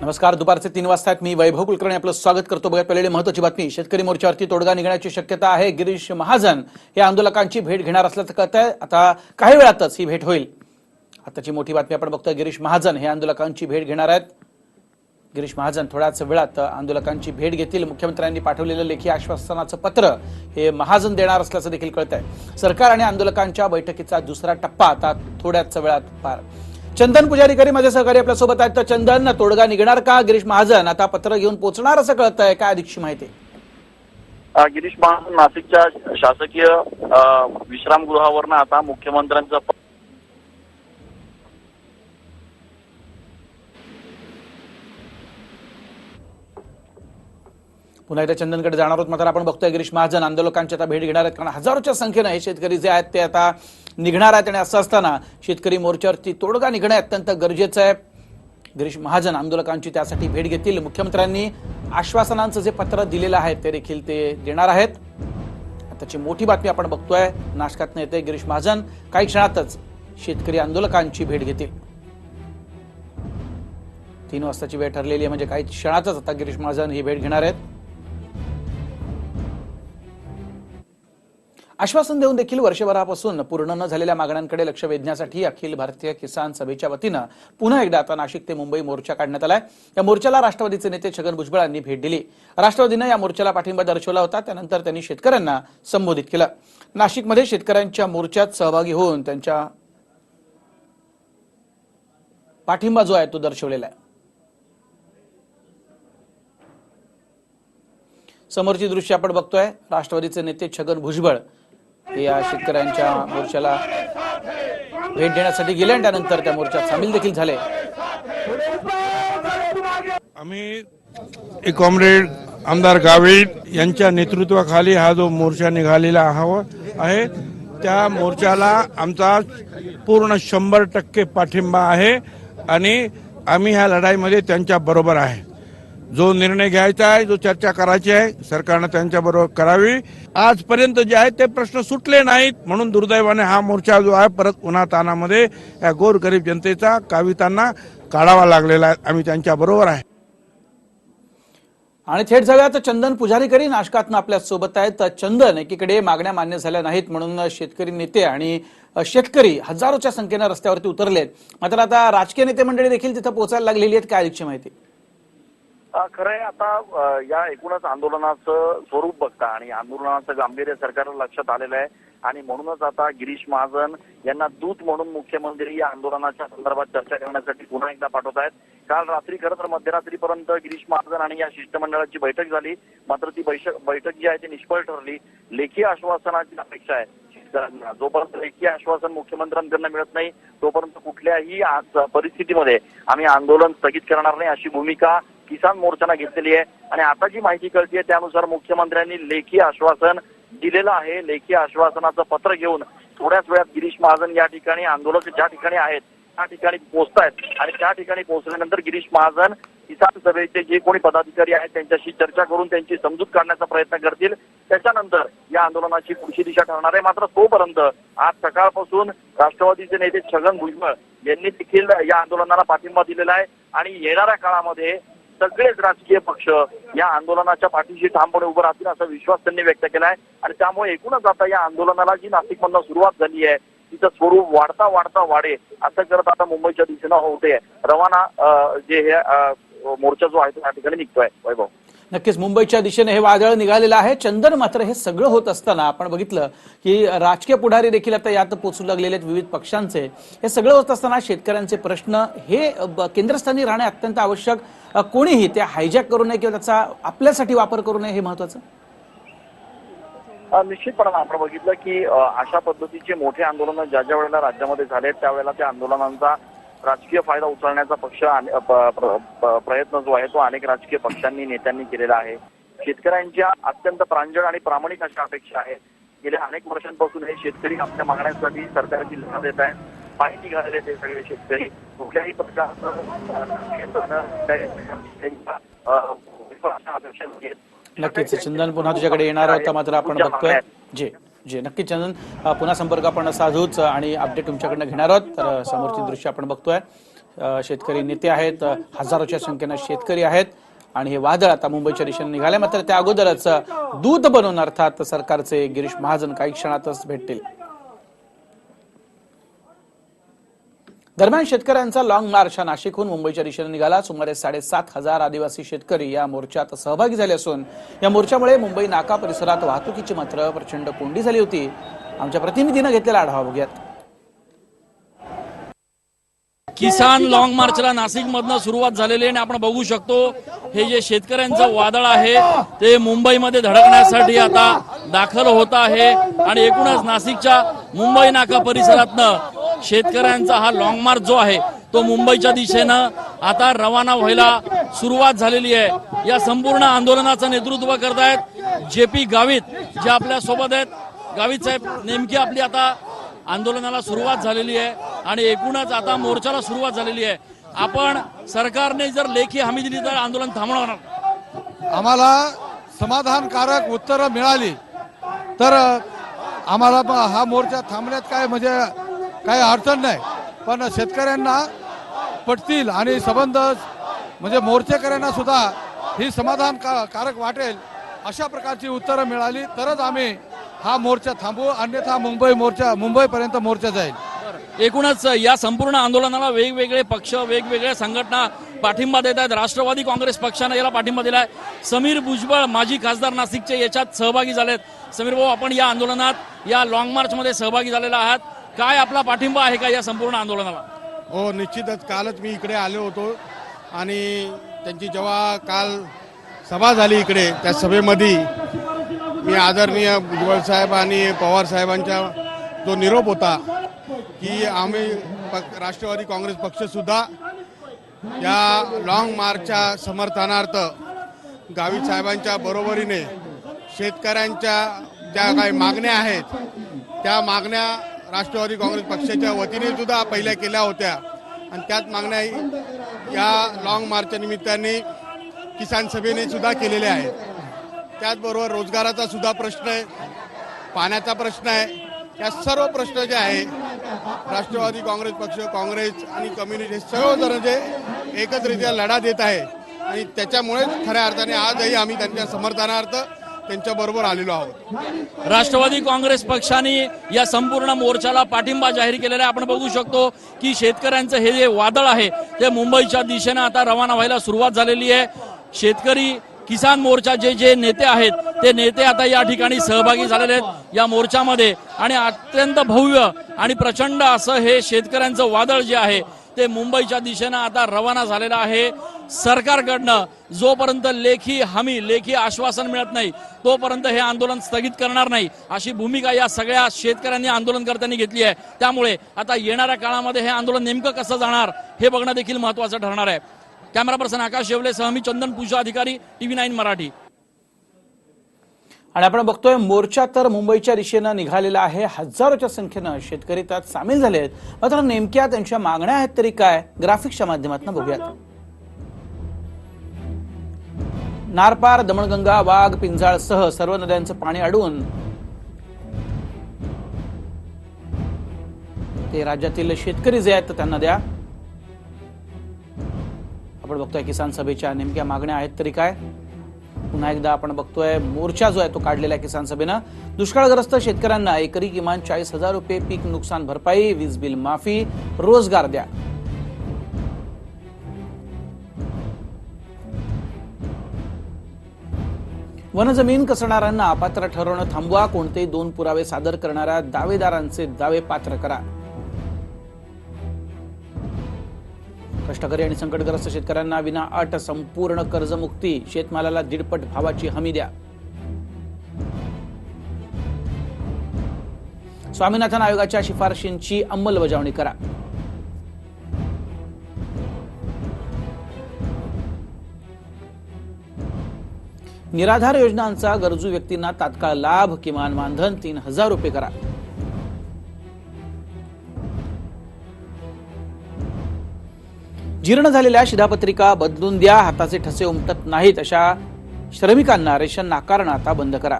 नमस्कार. दुपारचे तीन वाजता मी वैभव कुलकर्णी आपलं स्वागत करतो. बघा पहिले महत्वाची बातमी. शेतकरी मोर्चावरती तोडगा निघण्याची शक्यता आहे. गिरीश महाजन हे आंदोलकांची भेट घेणार असल्याचं कळत आहे. आता काही वेळातच ही भेट होईल. आताची मोठी बातमी आपण बघतोय. गिरीश महाजन हे आंदोलकांची भेट घेणार आहेत. गिरीश महाजन थोड्याच वेळात आंदोलकांची भेट घेतील. मुख्यमंत्र्यांनी पाठवलेलं लेखी आश्वासनाचं पत्र हे महाजन देणार असल्याचं देखील कळत आहे सरकार आणि आंदोलकांच्या बैठकीचा दुसरा टप्पा आता थोड्याच वेळात पार. चंदन पुजारीकरी माझे सहकारी आपल्यासोबत आहेत. तर चंदन तोडगा निघणार का? गिरीश महाजन आता पत्र घेऊन पोहोचणार असं कळत आहे काय अधिकची माहिती? गिरीश महाजन नाशिकच्या शासकीय विश्रामगृहावरनं आता मुख्यमंत्र्यांचं पुन्हा एकदा चंदनकडे जाणार आहोत. मात्र आपण बघतोय गिरीश महाजन आंदोलकांची आता भेट घेणार आहेत. कारण हजारोच्या संख्येनं हे शेतकरी जे आहेत ते आता निघणार आहेत. आणि असं असताना शेतकरी मोर्चावरती तोडगा निघणं अत्यंत गरजेचं आहे. गिरीश महाजन आंदोलकांची त्यासाठी भेट घेतील. मुख्यमंत्र्यांनी आश्वासनांचं जे पत्र दिलेलं आहे ते देखील ते देणार आहेत. त्याची मोठी बातमी आपण बघतोय. नाशकात येते गिरीश महाजन. काही क्षणातच शेतकरी आंदोलकांची भेट घेतील. तीन वाजताची वेळ ठरलेली आहे. म्हणजे काही क्षणातच आता गिरीश महाजन ही भेट घेणार आहेत. आश्वासन देऊन देखील वर्षभरापासून पूर्ण न झालेल्या मागण्यांकडे लक्ष वेधण्यासाठी अखिल भारतीय किसान सभेच्या वतीनं पुन्हा एकदा आता नाशिक ते मुंबई मोर्चा काढण्यात आलाय. या मोर्चाला राष्ट्रवादीचे नेते छगन भुजबळ यांनी भेट दिली. राष्ट्रवादीनं या मोर्चाला पाठिंबा दर्शवला होता. त्यानंतर त्यांनी शेतकऱ्यांना संबोधित केलं. नाशिकमध्ये शेतकऱ्यांच्या मोर्चात सहभागी होऊन त्यांच्या पाठिंबा जो आहे तो दर्शवलेला आहे. समोरची दृश्य आपण बघतोय. राष्ट्रवादीचे नेते छगन भुजबळ या शेतकऱ्यांच्या मोर्चाला भेट देण्यासाठी गेले आणि त्यानंतर त्या मोर्चात सामील देखील झाले. आम्ही कॉम्रेड आमदार गावित यांच्या नेतृत्वाखाली हा जो मोर्चा निघालेला हवा आहे त्या मोर्चाला आमचा पूर्ण शंभर टक्के पाठिंबा आहे आणि आम्ही ह्या लढाईमध्ये त्यांच्या बरोबर आहे. जो निर्णय घ्यायचा आहे जो चर्चा करायची आहे सरकारनं त्यांच्या बरोबर करावी. आजपर्यंत जे आहे ते प्रश्न सुटले नाहीत. म्हणून दुर्दैवाने हा मोर्चा जो आहे परत उन्हा तानामध्ये या गोरगरीब जनतेचा कावितांना काढावा लागलेला आहे. आम्ही त्यांच्या बरोबर आहे. आणि थेट जाऊया तर चंदन पुजारीकरी नाशकातनं आपल्यासोबत आहेत. तर चंदन एकीकडे मागण्या मान्य झाल्या नाहीत म्हणून शेतकरी नेते आणि शेतकरी हजारोच्या संख्येनं रस्त्यावरती उतरलेत. मात्र आता राजकीय नेते मंडळी देखील तिथं पोहोचायला लागलेली आहेत. काय अधिकची माहिती? खरंय खरं आहे आता या एकूणच आंदोलनाचं स्वरूप बघता आणि आंदोलनाचं गांभीर्य सरकारला लक्षात आलेलं आहे. आणि म्हणूनच आता गिरीश महाजन यांना दूत म्हणून मुख्यमंत्री या आंदोलनाच्या संदर्भात चर्चा करण्यासाठी पुन्हा एकदा पाठवत आहेत. काल रात्री खरं तर मध्यरात्रीपर्यंत गिरीश महाजन आणि या शिष्टमंडळाची बैठक झाली. मात्र ती बैठक बैठक जी आहे ती निष्फळ ठरली. लेखी आश्वासनाची अपेक्षा आहे जोपर्यंत लेखी आश्वासन मुख्यमंत्र्यांकडनं मिळत नाही तोपर्यंत कुठल्याही आज परिस्थितीमध्ये आम्ही आंदोलन स्थगित करणार नाही अशी भूमिका किसान मोर्चानं घेतलेली आहे. आणि आता जी माहिती कळते त्यानुसार मुख्यमंत्र्यांनी लेखी आश्वासन दिलेलं आहे. लेखी आश्वासनाचं पत्र घेऊन थोड्याच वेळात गिरीश महाजन या ठिकाणी आंदोलक ज्या ठिकाणी आहेत त्या ठिकाणी पोहोचतायत. आणि त्या ठिकाणी पोहोचल्यानंतर गिरीश महाजन किसान सभेचे जे कोणी पदाधिकारी आहेत त्यांच्याशी चर्चा करून त्यांची समजूत काढण्याचा प्रयत्न करतील. त्याच्यानंतर या आंदोलनाची पुढची दिशा ठरणार आहे. मात्र तोपर्यंत आज सकाळपासून राष्ट्रवादीचे नेते छगन भुजबळ यांनी देखील या आंदोलनाला पाठिंबा दिलेला आहे. आणि येणाऱ्या काळामध्ये सगळेच राजकीय पक्ष या आंदोलनाच्या पाठीशी ठामपणे उभं राहतील असा विश्वास त्यांनी व्यक्त केला आहे आणि त्यामुळे एकूणच आता या आंदोलनाला जी नाशिकमधनं सुरुवात झाली आहे तिचं स्वरूप वाढता वाढता वाढे असं करत आता मुंबईच्या दिशेनं होते रवाना जे हे मोर्चा जो आहे तो या ठिकाणी निघतोय वैभव. नक्कीच मुंबईच्या दिशेने हे वादळ निघालेलं आहे. चंदन मात्र हे सगळं होत असताना आपण बघितलं की राजकीय पुढारी देखील आता यात पोचू लागलेले आहेत विविध पक्षांचे. हे सगळं होत असताना शेतकऱ्यांचे प्रश्न हे केंद्रस्थानी राहणे अत्यंत आवश्यक. कोणीही ते हायजॅक करू नये किंवा त्याचा आपल्यासाठी वापर करू नये हे महत्वाचं? अ, निश्चितपणानं आपण बघितलं की अशा पद्धतीचे मोठे आंदोलन ज्या ज्या वेळेला राज्यामध्ये झाले त्यावेळेला त्या आंदोलनांचा राजकीय फायदा उचलण्याचा पक्ष आणि- प्रयत्न जो आहे तो अनेक राजकीय पक्षांनी नेत्यांनी केलेला आहे. शेतकऱ्यांच्या अत्यंत प्रांजळ आणि प्रामाणिक अशा अपेक्षा आहेत. गेल्या अनेक वर्षांपासून हे शेतकरी आपल्या मागण्यांसाठी सरकारची लढा देत आहेत. पायी निघालेले ते सगळे शेतकरी. कुठल्याही प्रकारचं. नक्कीच. चंदन पुन्हा तुझ्याकडे येणार होता मात्र आपण बघतोय. जे जे. नक्कीच चंदन. पुन्हा संपर्क आपण साधूच आणि अपडेट तुमच्याकडनं घेणार आहोत. तर समोरची दृश्य आपण बघतोय. शेतकरी नेते आहेत हजारोच्या संख्येनं शेतकरी आहेत आणि हे वादळ आता मुंबईच्या दिशेने निघाले मात्र त्या अगोदरच दूत बनवून अर्थात सरकारचे गिरीश महाजन काही क्षणातच भेटतील. दरम्यान शेतकऱ्यांचा लॉंग मार्च हा नाशिकहून मुंबईच्या दिशेने निघाला. सुमारे साडेसात हजार आदिवासी शेतकरी या मोर्चात सहभागी झाले असून या मोर्चामुळे मुंबई नाका परिसरात वाहतुकीची मात्र प्रचंड कोंडी झाली होती. आमच्या प्रतिनिधीनं घेतलेला आढावा बघूयात. किसान लॉंग मार्चला नाशिक मधनं सुरुवात झालेली आहे आणि आपण बघू शकतो हे जे शेतकऱ्यांचं वादळ आहे ते मुंबईमध्ये धडकण्यासाठी आता दाखल होत आहे. आणि एकूणच नाशिकच्या मुंबई नाका परिसरातनं शेतकऱ्यांचा हा लॉंग मार्च जो आहे तो मुंबईच्या दिशेनं आता रवाना व्हायला सुरुवात झालेली आहे. या संपूर्ण आंदोलनाचं नेतृत्व करतायत जे पी गावित जे आपल्यासोबत आहेत. गावित साहेब नेमकी आपली आता आंदोलनाला सुरुवात झालेली आहे आणि एकूणच आता मोर्चाला सुरुवात झालेली आहे. आपण सरकारने जर लेखी हमी दिली तर आंदोलन थांबवणार आम्हाला समाधानकारक उत्तरं मिळाली. तर आम्हाला हा मोर्चा थांबण्यात काय म्हणजे काही अडचण नाही. पण शेतकऱ्यांना पटतील आणि संबंध म्हणजे मोर्चेकऱ्यांना सुद्धा ही समाधान का- कारक वाटेल अशा प्रकारची उत्तरं मिळाली. तरच आम्ही हा मोर्चा थांबवू अन्यथा मुंबई मोर्चा मुंबईपर्यंत मोर्चा जाईल. एकूणच या संपूर्ण आंदोलनाला वेगवेगळे पक्ष वेगवेगळ्या संघटना पाठिंबा देत आहेत. राष्ट्रवादी काँग्रेस पक्षानं याला पाठिंबा दिला आहे समीर भुजबळ माजी खासदार नाशिकचे याच्यात सहभागी झालेत. समीर भाऊ आपण या आंदोलनात या लॉंग मार्चमध्ये सहभागी झालेला आहात. काय आपला पाठिंबा आहे का या संपूर्ण आंदोलनाला? हो निश्चितच. कालच मी इकडे आलो होतो आणि त्यांची जेव्हा काल सभा झाली इकडे त्या सभेमध्ये मी आदरणीय भुजबळ साहेब आणि पवार साहेबांचा जो निरोप होता की आम्ही राष्ट्रवादी काँग्रेस पक्षसुद्धा या लॉंग मार्चच्या समर्थनार्थ गावी साहेबांच्या बरोबरीने शेतकऱ्यांच्या ज्या काही मागण्या आहेत त्या मागण्या राष्ट्रवादी काँग्रेस पक्षाच्या वतीने सुद्धा पहिल्या केल्या होत्या. आणि त्याच मागण्या या लॉंग मार्चच्या निमित्ताने किसान सभेने सुद्धा केलेल्या आहेत. त्याचबरोबर रोजगाराचा सुद्धा प्रश्न आहे पाण्याचा प्रश्न आहे. या सर्व प्रश्न जे आहे राष्ट्रवादी काँग्रेस पक्ष काँग्रेस आणि कम्युनिस्ट हे सर्वजण जे एकत्रित्या लढा देत आहे आणि त्याच्यामुळेच खऱ्या अर्थाने आजही आम्ही त्यांच्या समर्थनार्थ त्यांच्या बरोबर आलेलो आहोत. राष्ट्रवादी काँग्रेस पक्षाने या संपूर्ण मोर्चाला पाठिंबा जाहीर केलेला आहे. आपण बघू शकतो की शेतकऱ्यांचं हे जे वादळ आहे ते मुंबईच्या दिशेनं आता रवाना व्हायला सुरुवात झालेली आहे. शेतकरी किसान मोर्चा जे जे नेते आहेत ते नेते आता या ठिकाणी सहभागी झालेले आहेत या मोर्चामध्ये. आणि अत्यंत भव्य आणि प्रचंड असं हे शेतकऱ्यांचं वादळ जे आहे ते मुंबईच्या दिशेनं आता रवाना झालेलं आहे. सरकारकडनं जोपर्यंत लेखी हमी लेखी आश्वासन मिळत नाही तोपर्यंत हे आंदोलन स्थगित करणार नाही अशी भूमिका या सगळ्या शेतकऱ्यांनी आंदोलनकर्त्यांनी घेतली आहे. त्यामुळे आता येणाऱ्या काळामध्ये हे आंदोलन नेमकं कसं जाणार हे बघणं देखील महत्वाचं ठरणार आहे. कॅमेरा पर्सन आकाश शेवले सह मी चंदन पूजा अधिकारी टीव्ही नाईन मराठी. आणि आपण बघतोय मोर्चा तर मुंबईच्या दिशेनं निघालेला आहे. हजारोच्या संख्येनं शेतकरी त्यात सामील झाले आहेत. मात्र नेमक्या त्यांच्या मागण्या आहेत तरी काय? ग्राफिक्सच्या माध्यमातून बघूयात. नारपार दमणगंगा वाघ पिंजाळसह सर्व नद्यांचं पाणी अडवून ते राज्यातील शेतकरी जे आहेत त्यांना द्या. आपण बघतोय किसान सभेच्या नेमक्या मागण्या आहेत तरी काय? पुन्हा एकदा आपण बघतोय मोर्चा जो आहे तो काढलेला आहे किसान सभेनं. दुष्काळग्रस्त शेतकऱ्यांना एकरी किमान चाळीस हजार रुपये पीक नुकसान भरपाई वीज बिल माफी रोजगार द्या. वनजमीन कसणाऱ्यांना अपात्र ठरवणं थांबवा कोणतेही दोन पुरावे सादर करणाऱ्या दावेदारांचे दावे पात्र करा. कष्टकरी आणि संकटग्रस्त शेतकऱ्यांना विना अट संपूर्ण कर्जमुक्ती शेतमालाला दीडपट भावाची हमी द्या. स्वामीनाथन आयोगाच्या शिफारशींची अंमलबजावणी करा. निराधार योजनांचा गरजू व्यक्तींना तात्काळ लाभ किमान मानधन तीन हजार रुपये करा. जीर्ण झालेल्या शिधापत्रिका बदलून द्या हाताचे ठसे उमटत नाहीत अशा श्रमिकांना रेशन नाकारणं आता बंद करा.